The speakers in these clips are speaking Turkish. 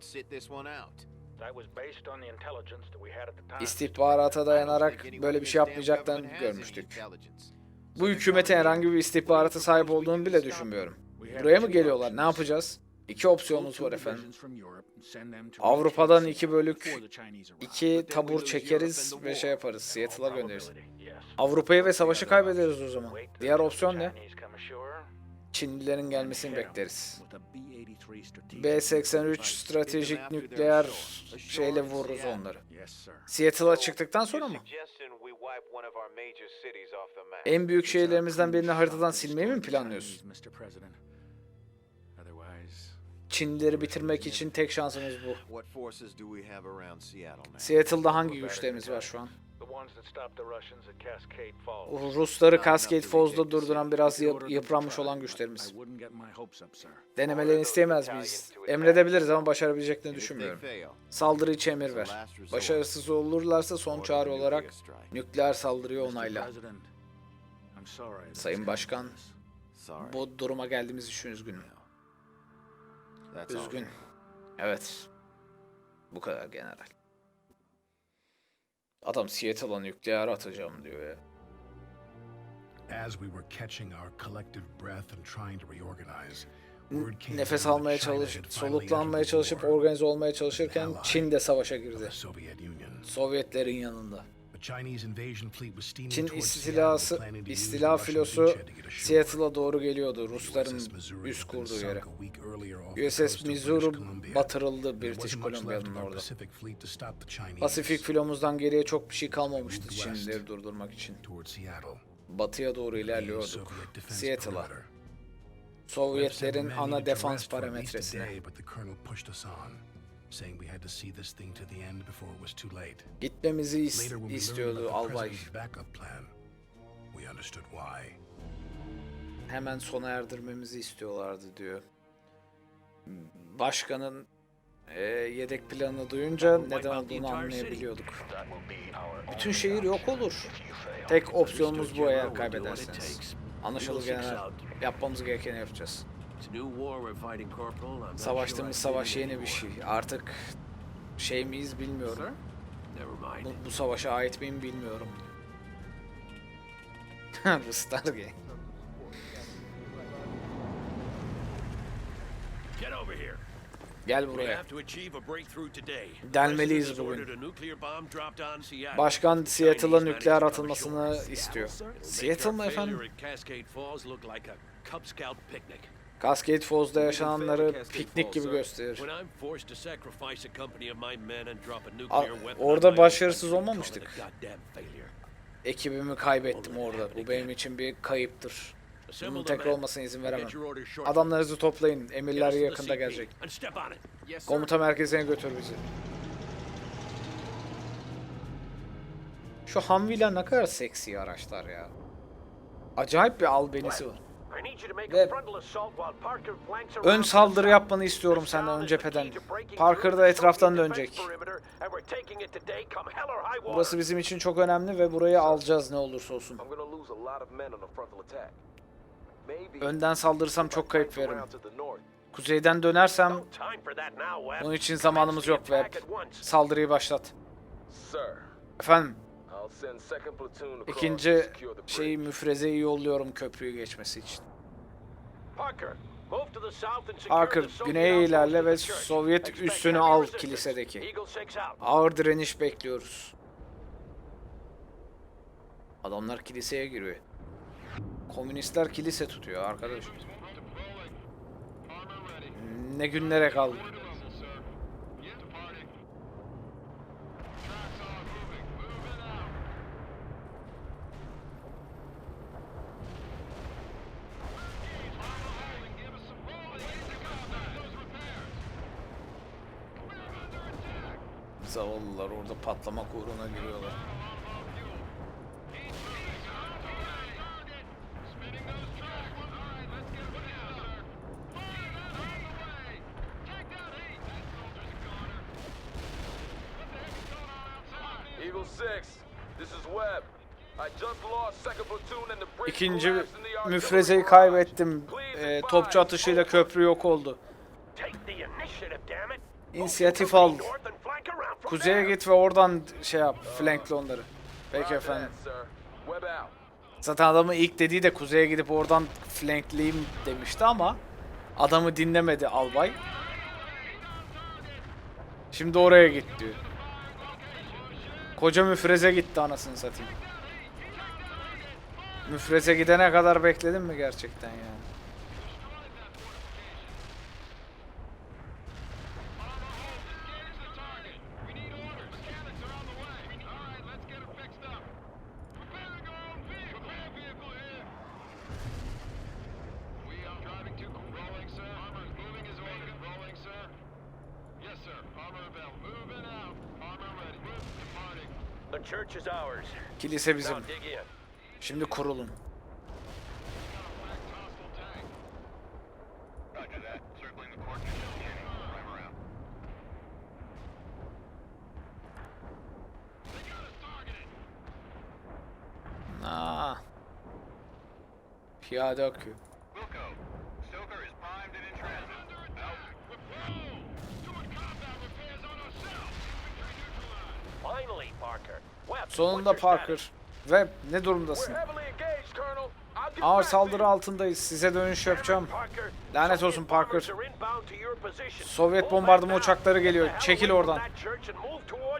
sit this one out. That was based on the intelligence that we had at the time. İstihbarata dayanarak böyle bir şey yapmayacaklarını görmüştük. Bu hükümetin herhangi bir istihbarata sahip olduğunu bile düşünmüyorum. Buraya mı geliyorlar? Ne yapacağız? İki opsiyonumuz var efendim. Avrupa'dan iki bölük, iki tabur çekeriz ve şey yaparız. Seattle'a göndeririz. Avrupa'yı ve savaşı kaybederiz o zaman. Diğer opsiyon ne? Çinlilerin gelmesini bekleriz. B-83 stratejik nükleer şeyle vururuz onları. Seattle'a çıktıktan sonra mı? En büyük şehirlerimizden birini haritadan silmeyi mi planlıyorsun? Çinlileri bitirmek için tek şansımız bu. Seattle'da hangi güçlerimiz var şu an? The ones that stopped the Russians at Cascade Falls. Rusları Cascade Falls'da durduran biraz yıp- yıpranmış olan güçlerimiz. Denemelerini isteyemez miyiz? Emredebiliriz ama başarabileceklerini düşünmüyorum. Saldırı için emir ver. Başarısız olurlarsa son çağrı olarak nükleer saldırıyı onayla. Sayın Başkan, bu duruma geldiğimiz için üzgünüm. Üzgün. Evet. Bu kadar general. Adam Seattle'a nükleer atacağım diyor ya. As we were catching our collective breath and trying to reorganize, Nefes almaya that China çalış, had finally soluklanmaya çalışıp organize olmaya çalışırken Çin de savaşa girdi. Sovyetlerin yanında. Çin istilası, istila filosu. Seattle'a doğru geliyordu. Rusların üst kurduğu yere. USS Missouri batırıldı British Columbia'nın orada. Pasifik filomuzdan geriye çok bir şey kalmamıştı West. Çinlileri durdurmak için. Batıya doğru ilerliyorduk. Seattle'a. Sovyetlerin ana defans parametresine. Saying we had to see this thing to the end before it was too late. Gitmemizi is- Later, when we learned istiyordu about the albay. president's backup plan, we understood why. Hemen sona erdirmemizi istiyorlardı diyor. Başkanın e, yedek planını duyunca neden olduğunu anlayabiliyorduk. Bütün şehir yok olur. Tek opsiyonumuz bu eğer kaybederseniz. Anlaşıldı general. Yapmamız gerekeni yapacağız. Savaştığımız savaş yeni bir şey. Artık şey miyiz bilmiyorum. Bu, bu savaşa ait miyim bilmiyorum. bu Stargate. Gel buraya. Delmeliyiz bugün. Başkan Seattle'a nükleer atılmasını istiyor. Seattle mı efendim? Cascade Falls'da yaşananları piknik gibi gösterir. A orada başarısız olmamıştık. Ekibimi kaybettim orada. Bu benim için bir kayıptır. Bunun tekrar olmasına izin veremem. Adamlarınızı toplayın. Emirler yakında gelecek. Komuta merkezine götür bizi. Şu Humvee'ler ne kadar seksi araçlar ya. Acayip bir albenisi var. Ve ön saldırı yapmanı istiyorum senden ön cepheden. Parker da etraftan dönecek. Burası bizim için çok önemli ve burayı alacağız ne olursa olsun. Önden saldırırsam çok kayıp veririm. Kuzeyden dönersem bunun için zamanımız yok Webb. Saldırıyı başlat. Efendim ikinci şeyi müfrezeyi yolluyorum köprüyü geçmesi için. Parker güneye ilerle ve Sovyet üssünü al kilisedeki. Ağır direniş bekliyoruz. Adamlar kiliseye giriyor. Komünistler kilise tutuyor arkadaş. Ne günlere kaldı. Zavallılar orada patlamak uğruna giriyorlar. Eagle 6, this is Webb. I just lost second platoon and the bridge İkinci müfrezeyi kaybettim. Advise, topçu atışıyla köprü yok oldu. İnisiyatif al. Kuzeye git ve oradan şey yap. Flankle onları. Peki efendim. Zaten adamın ilk dediği de kuzeye gidip oradan flankleyeyim demişti ama adamı dinlemedi albay. Şimdi oraya git diyor. Koca müfreze gitti anasını satayım. Müfreze gidene kadar bekledin mi gerçekten yani? Kilise bizim. Şimdi kurulun. Aa. Piyade akıyor. Sonunda Parker. Ve ne durumdasın? Ağır saldırı altındayız. Size dönüş yapacağım. Lanet olsun Parker. Sovyet now. uçakları geliyor. Çekil oradan.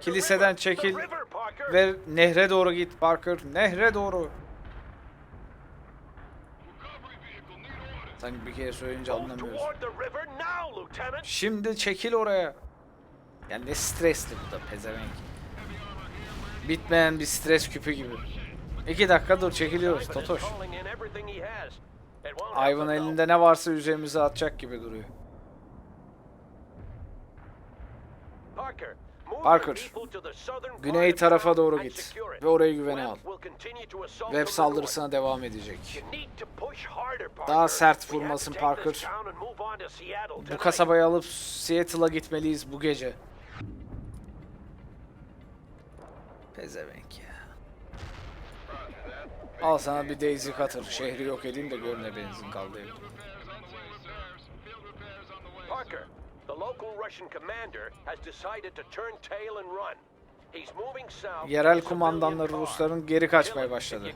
Kiliseden çekil ve nehre doğru git Parker. Nehre doğru. Sanki bir kere söyleyince anlamıyoruz. Şimdi çekil oraya. Ya ne stresli bu da pezevenk. Bitmeyen bir stres küpü gibi. İki dakika dur çekiliyoruz Totoş. Ivan elinde ne varsa üzerimize atacak gibi duruyor. Parker, Güney tarafa doğru git ve orayı güvene al. Web saldırısına devam edecek. Daha sert vurmasın Parker. Bu kasabayı alıp Seattle'a gitmeliyiz bu gece. Pezevenk ya. Al sana bir Daisy Cutter. Şehri yok edeyim de gör ne benzin kaldı evde. Parker, the local Russian commander has decided to turn tail and run. Yerel kumandanları. Rusların geri kaçmaya başladı.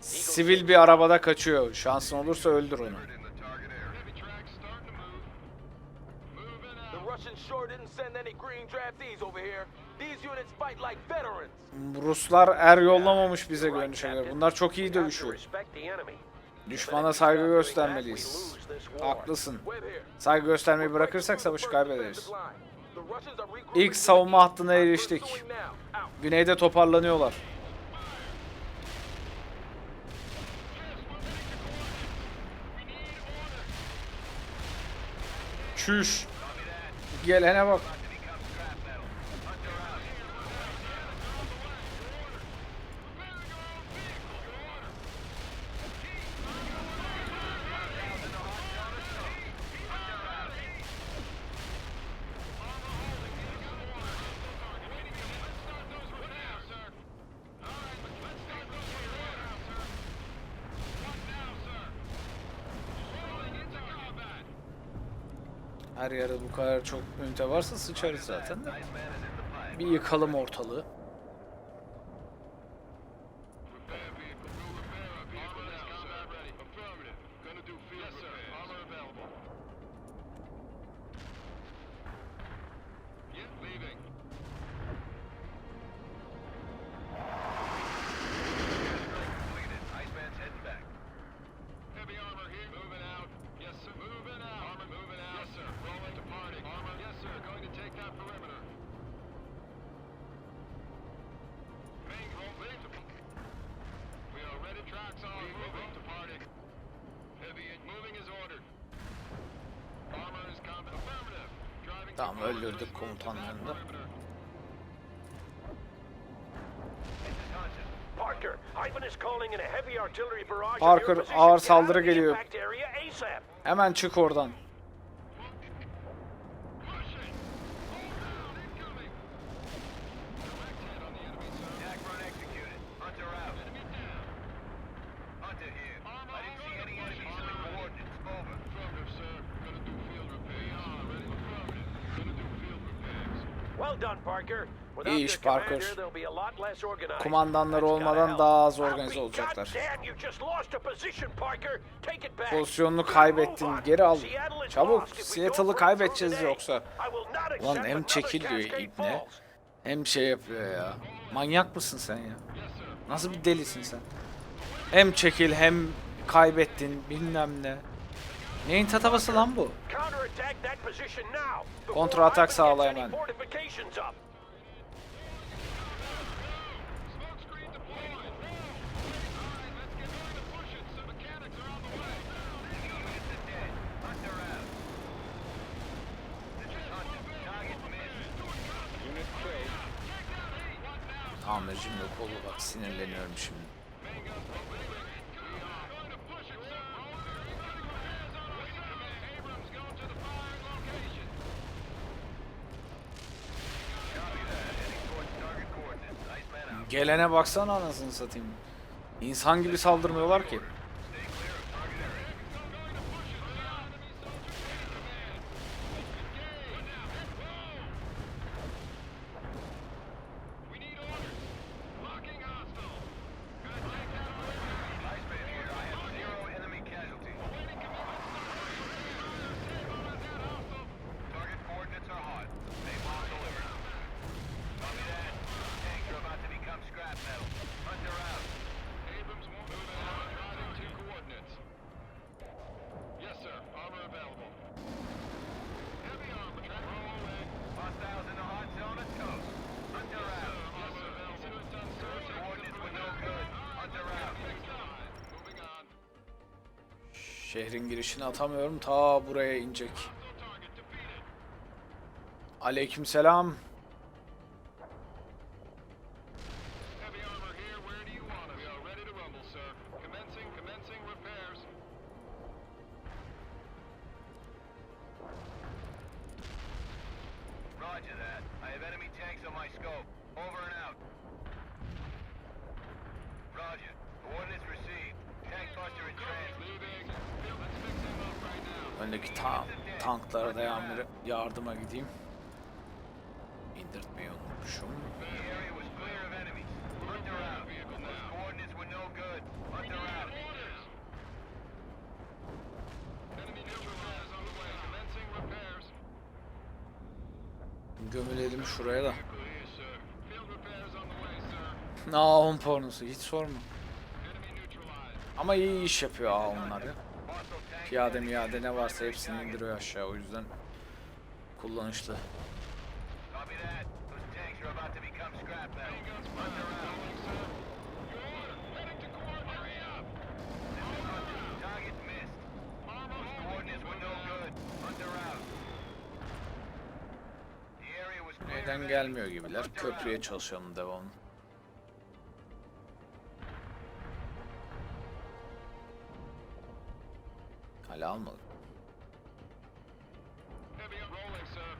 Sivil bir arabada kaçıyor. Şansın olursa öldür onu. The Russians sure didn't send any green draftees over here. These units fight like veterans. Ruslar er yollamamış bize görünüşe. Bunlar çok iyi dövüşüyor. Düşmana saygı göstermeliyiz. Haklısın. Saygı göstermeyi bırakırsak savaşı kaybederiz. İlk savunma hattına eriştik. Güneyde toparlanıyorlar. Çüş. Gelene bak. Kadar çok ünite varsa sıçarız zaten de. Bir yıkalım ortalığı. Tamam öldürdük komutanlarını da. Parker, ağır saldırı geliyor. Hemen çık oradan. İyi iş Parker. gotta olmadan daha az organize olacaklar. Pozisyonunu kaybettin. Geri al. Çabuk. Seattle'ı kaybedeceğiz yoksa. Ulan hem çekil diyor ibne. Hem şey yapıyor ya. Manyak mısın sen ya? Nasıl bir delisin sen? Hem çekil hem kaybettin bilmem ne. Neyin tatavası lan bu? Ivan gets sağla hemen. Amircim yok oldu bak sinirleniyorum şimdi. Gelene baksana anasını satayım. İnsan gibi saldırmıyorlar ki. Şehrin girişini atamıyorum. Ta buraya inecek. Aleykümselam. Öndeki ta tanklara da yardıma, gideyim. İndirtmeyi unutmuşum. Gömülelim şuraya da. Naum pornosu hiç sorma. Ama iyi iş yapıyor onlar ya. Piyade miyade ne varsa hepsini indiriyor aşağı o yüzden kullanışlı. Copy that. Those tanks are about here. Cluster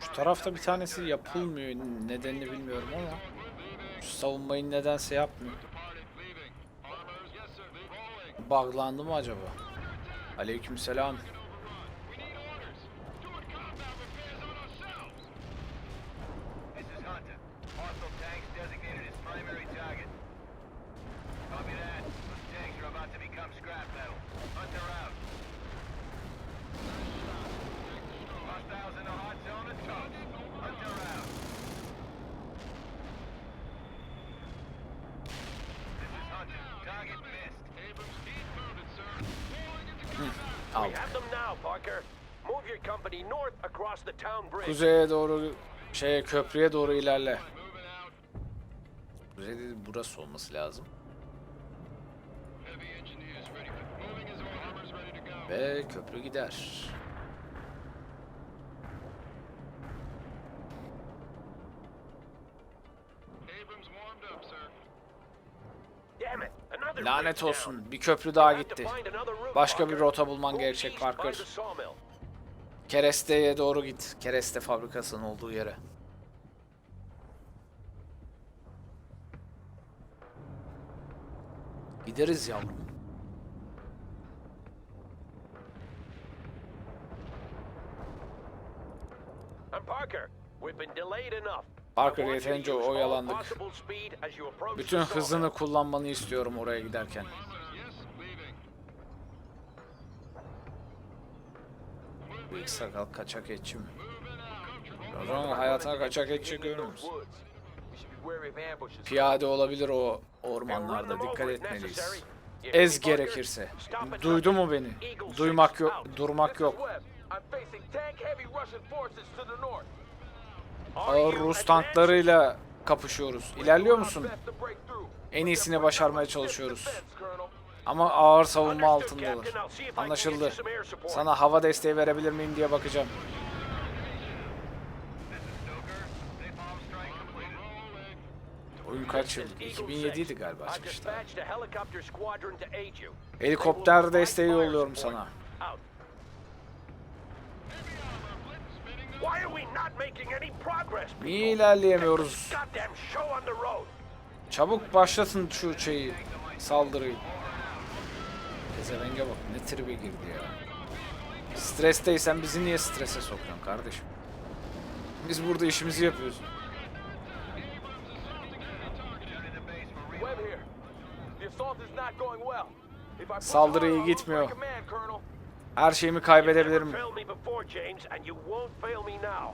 Şu tarafta bir tanesi yapılmıyor. Nedenini bilmiyorum ama. Şu savunmayı nedense yapmıyor. Buglandı mı acaba? Aleykümselam. We Kuzeye doğru şeye köprüye doğru ilerle. Kuzey dedi burası olması lazım. Ve köprü gider. Lanet olsun. Bir köprü daha gitti. Başka bir rota bulman gerekecek Parker. Kereste'ye doğru git. Kereste fabrikasının olduğu yere. Gideriz yavrum. And Parker, we've been delayed enough. Parker yeterince oyalandık. Bütün hızını kullanmanı istiyorum oraya giderken. Büyük sakal kaçak etçi mi? Zaman hayatına kaçak etçi görür ambushes. Piyade olabilir o ormanlarda dikkat etmeliyiz. Ez gerekirse. Duydu mu beni? Duymak yok, durmak yok. Ağır Rus tanklarıyla kapışıyoruz. İlerliyor musun? En iyisini başarmaya çalışıyoruz. Ama ağır savunma altındalar. Anlaşıldı. Sana hava desteği verebilir miyim diye bakacağım. Oyun kaç yıl? 2007 idi galiba I çıkmıştı. dispatched a helicopter squadron to aid you. Helikopter desteği yolluyorum sana. Niye ilerleyemiyoruz? Çabuk başlatın şu şeyi, saldırıyı. Pezevenge bak ne tribe girdi ya. Stresteysen bizi niye strese sokuyorsun kardeşim? Biz burada işimizi yapıyoruz. Webb here. The assault is not going well. If I push Saldırı iyi hard, I'll lose my gitmiyor. Her şeyimi kaybedebilirim.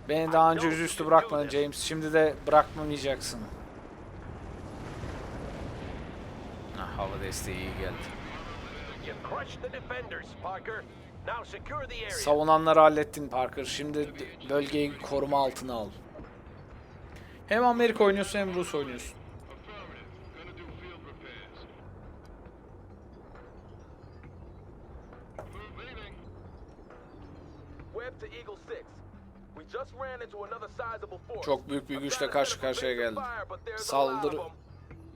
Beni daha önce yüzüstü bırakmadın. James. Şimdi de bırakmayacaksın. Ah, hava desteği iyi geldi. Savunanları hallettin Parker. Şimdi bölgeyi koruma altına al. Hem Amerika oynuyorsun hem Rus oynuyorsun. Çok büyük bir güçle karşı karşıya geldim. 'em.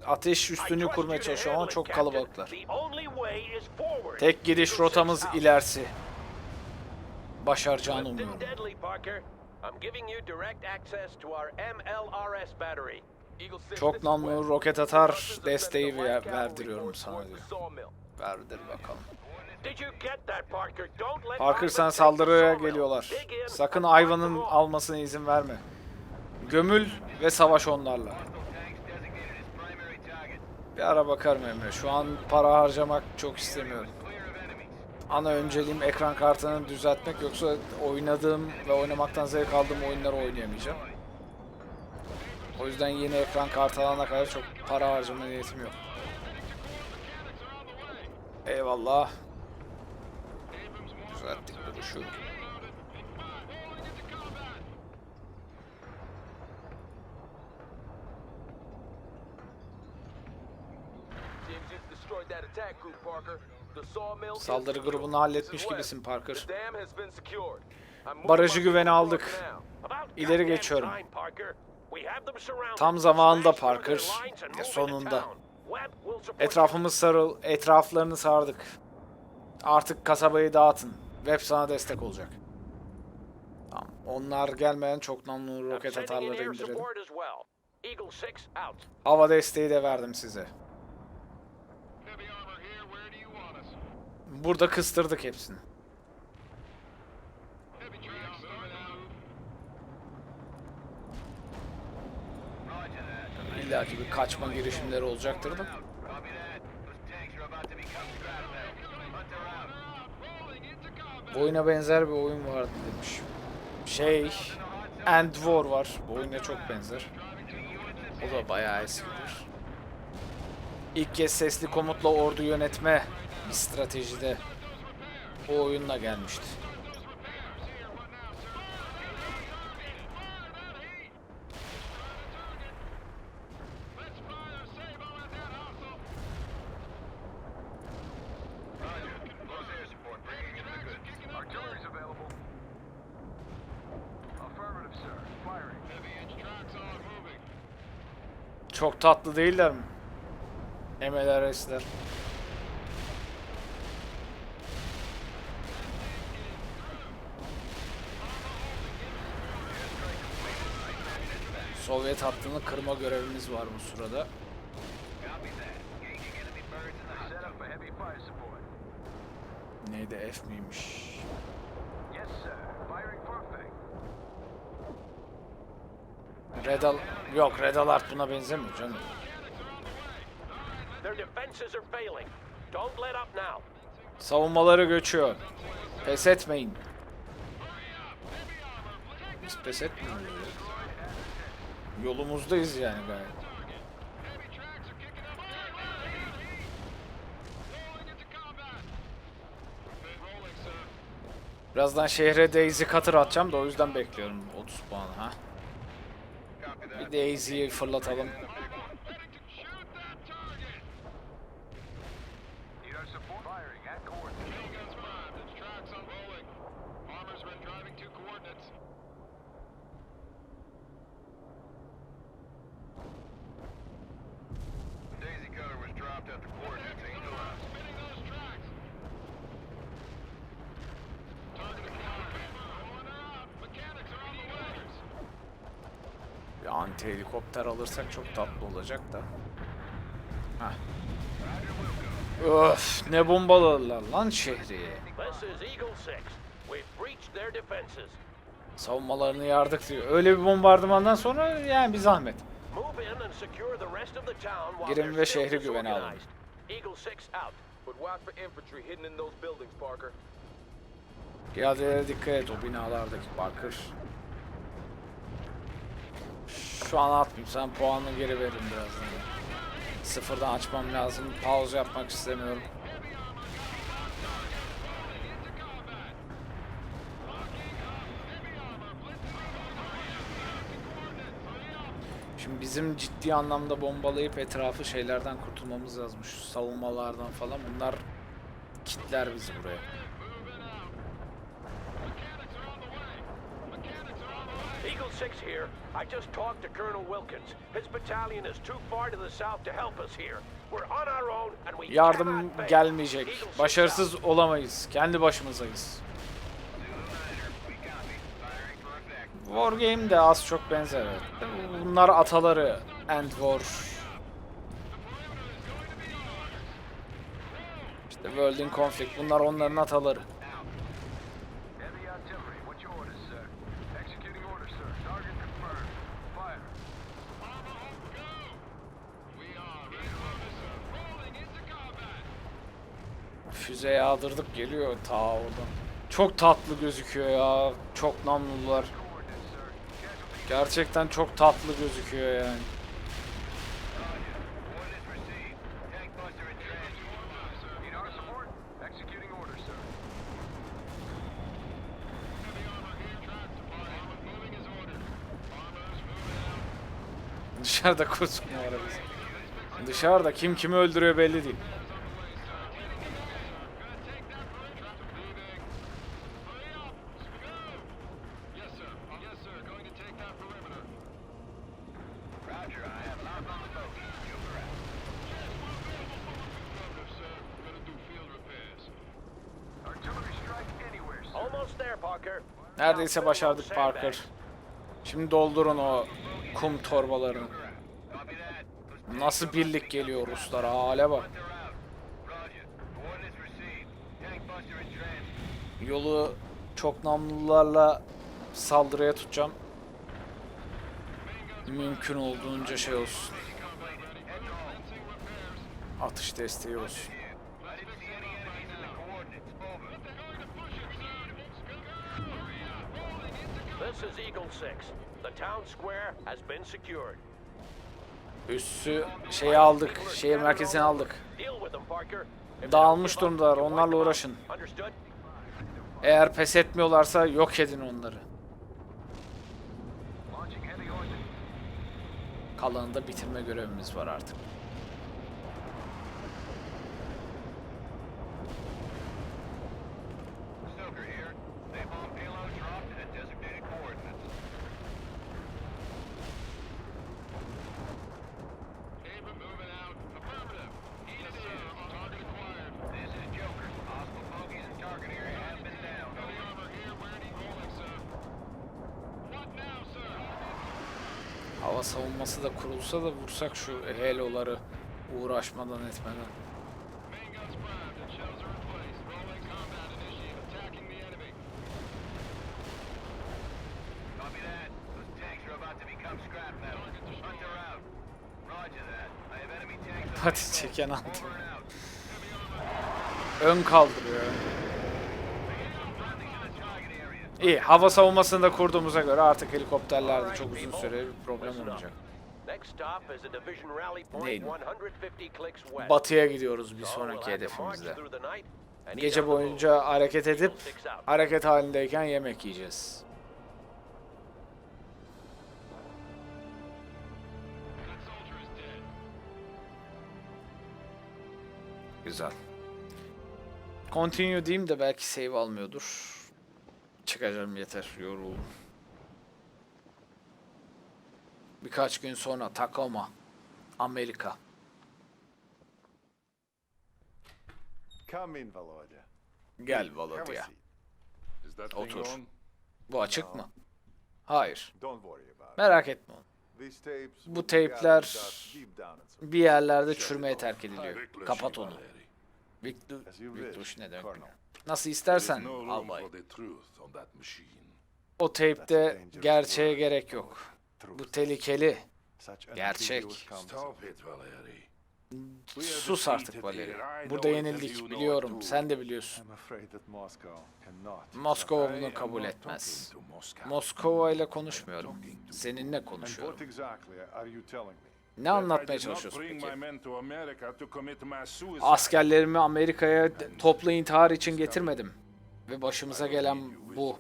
ateş trust kurmaya çalışıyor ama çok kalabalıklar. Tek gidiş rotamız ilerisi. Başaracağını umuyorum. deadly, Parker. I'm giving you direct access to our MLRS battery. Eagle 6, Çok namlu roket atar desteği ver- verdiriyorum sana diyor. Verdir bakalım. Parker? The saldırıya geliyorlar. Sakın Ivan'ın almasına izin verme. Gömül ve savaş onlarla. Bir ara bakarım Emre. Şu an para harcamak çok istemiyorum. Ana önceliğim ekran kartını düzeltmek yoksa oynadığım ve oynamaktan zevk aldığım oyunları oynayamayacağım. O yüzden yeni ekran kartı alana kadar çok para harcama niyetim yok. Eyvallah. Düzelttik duruşu. Saldırı grubunu halletmiş gibisin Parker. Barajı güvene aldık. İleri geçiyorum. Tam zamanında Parker. Ya sonunda. Etrafımız sarıl, etraflarını sardık. Artık kasabayı dağıtın. Web sana destek olacak. Tamam. Onlar gelmeden çok namlu roket atarları indirelim. support as well. Eagle 6 out. Hava desteği de verdim size. Burada kıstırdık hepsini. İlla ki bir kaçma girişimleri olacaktır da. Bu oyuna benzer bir oyun vardı demiş. Şey, End War var. Bu oyuna çok benzer. O da bayağı eskidir. İlk kez sesli komutla ordu yönetme stratejide o oyunla gelmişti. Let's fire Sable at that Sovyet hattını kırma görevimiz var bu sırada. Neydi F miymiş? Red Al Yok Red Alert buna benzemiyor canım. Savunmaları göçüyor. Pes etmeyin. Biz pes etmiyoruz. Yolumuzdayız yani gayet. Birazdan şehre Daisy Cutter atacağım da o yüzden bekliyorum 30 puan ha. Bir Daisy'yi fırlatalım. Helikopter alırsak çok tatlı olacak da. Heh. Öf ne bombaladılar lan şehri. This is Eagle 6. We've breached their defenses. Savunmalarını yardık diyor. Öyle bir bombardımandan sonra yani bir zahmet. Girin ve şehri güvene alın. disorganized. Eagle 6 out. But watch for infantry hidden in those buildings, Parker. Piyadelere dikkat et o binalardaki Parker. Şu an atmayayım. Sen puanını geri verin birazdan. Sıfırdan açmam lazım. Pause yapmak istemiyorum. Şimdi bizim ciddi anlamda bombalayıp etrafı şeylerden kurtulmamız lazım. Şu savunmalardan falan. Bunlar kitler bizi buraya. Eagle 6 here. I just talked to Colonel Wilkins. His battalion is too far to the south to help us here. We're on our own and we Yardım gelmeyecek. Eagle 6 Başarısız olamayız. Kendi başımızayız. War Game de az çok benzer. Bunlar ataları. End War. İşte World in Conflict. Bunlar onların ataları. Füze yağdırdık geliyor ta oradan. Çok tatlı gözüküyor ya. Çok namlular. Gerçekten çok tatlı gözüküyor yani. Dışarıda var biz. Dışarıda kim kimi öldürüyor belli değil. Neredeyse başardık Parker. Şimdi doldurun o kum torbalarını. Nasıl birlik geliyor Ruslara hale bak. Yolu çok namlularla saldırıya tutacağım. Mümkün olduğunca şey olsun. Atış desteği olsun. 6. The town square has been secured. Üssü şeyi aldık. Şehir merkezini aldık. Dağılmış durumdalar. Onlarla uğraşın. Eğer pes etmiyorlarsa yok edin onları. Launching heavy ordnance. Kalanını da bitirme görevimiz var artık. Savunması da kurulsa da vursak şu heloları uğraşmadan etmeden. Main gun Response primed and shells are in place. Rolling combat initiative. Attacking the enemy. Copy that. Those tanks are about to become scrap metal. Hunter out. Roger that. I have enemy tanks on Hadi my scope. çeken out. Ön kaldırıyor. Friendly's in the target area. İyi. Hava savunmasını da kurduğumuza göre artık helikopterlerde çok uzun süre bir problem olmayacak. Neydi? 150 clicks west. Batıya gidiyoruz bir sonraki hedefimizde. Gece boyunca hareket edip hareket halindeyken yemek yiyeceğiz. Güzel. Continue diyeyim de belki save almıyordur. Çıkacağım yeter yoruldum. Birkaç gün sonra Tacoma, Amerika. Come in, Volodya. Gel Volodya. Otur. Bu açık mı? Hayır. Merak etme. Bu teypler bir yerlerde çürümeye terk ediliyor. Kapat onu. Victor, Victor ne demek bilmiyorum. Nasıl istersen albay. O teypte gerçeğe gerek yok. Bu tehlikeli. Gerçek. Sus artık Valeri. Burada yenildik biliyorum. Sen de biliyorsun. Moskova bunu kabul etmez. Moskova ile konuşmuyorum. Seninle konuşuyorum. Ne anlatmaya çalışıyorsun peki? Askerlerimi Amerika'ya toplu intihar için getirmedim. Ve başımıza gelen bu.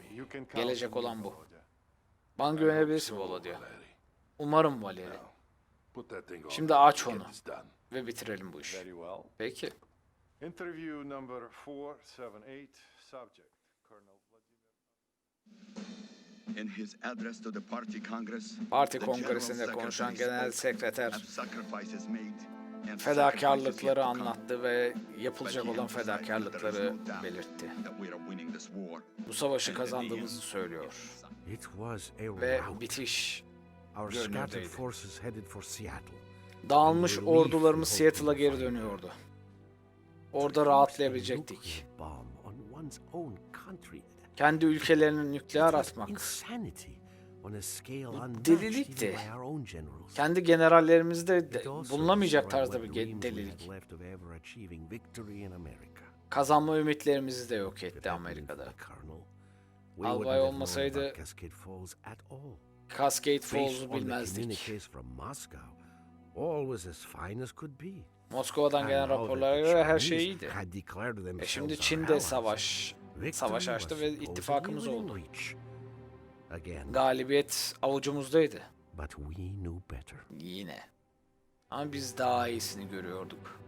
Gelecek olan bu. Bana güvenebilirsin Volodya. Valerie, Umarım Valeri. Şimdi aç onu. Ve bitirelim bu işi. Peki. Interview number 478, subject. In his address to the party congress, Parti the kongresinde General konuşan Secretary genel sekreter fedakarlıkları anlattı ve yapılacak olan fedakarlıkları belirtti. Bu savaşı kazandığımızı söylüyor. Ve bitiş görünürdeydi. Dağılmış ordularımız Seattle'a geri dönüyordu. Orada rahatlayabilecektik. Kendi ülkelerinin nükleer atmak. Bu delilikti. Kendi generallerimizde de bulunamayacak tarzda bir delilik. Kazanma ümitlerimizi de yok etti Amerika'da. Albay olmasaydı Cascade Falls'u bilmezdik. Moskova'dan gelen raporlara göre her şey iyiydi. E şimdi our Çin de allies, savaş savaş açtı ve ittifakımız oldu. Galibiyet avucumuzdaydı. Yine. Ama biz daha iyisini görüyorduk.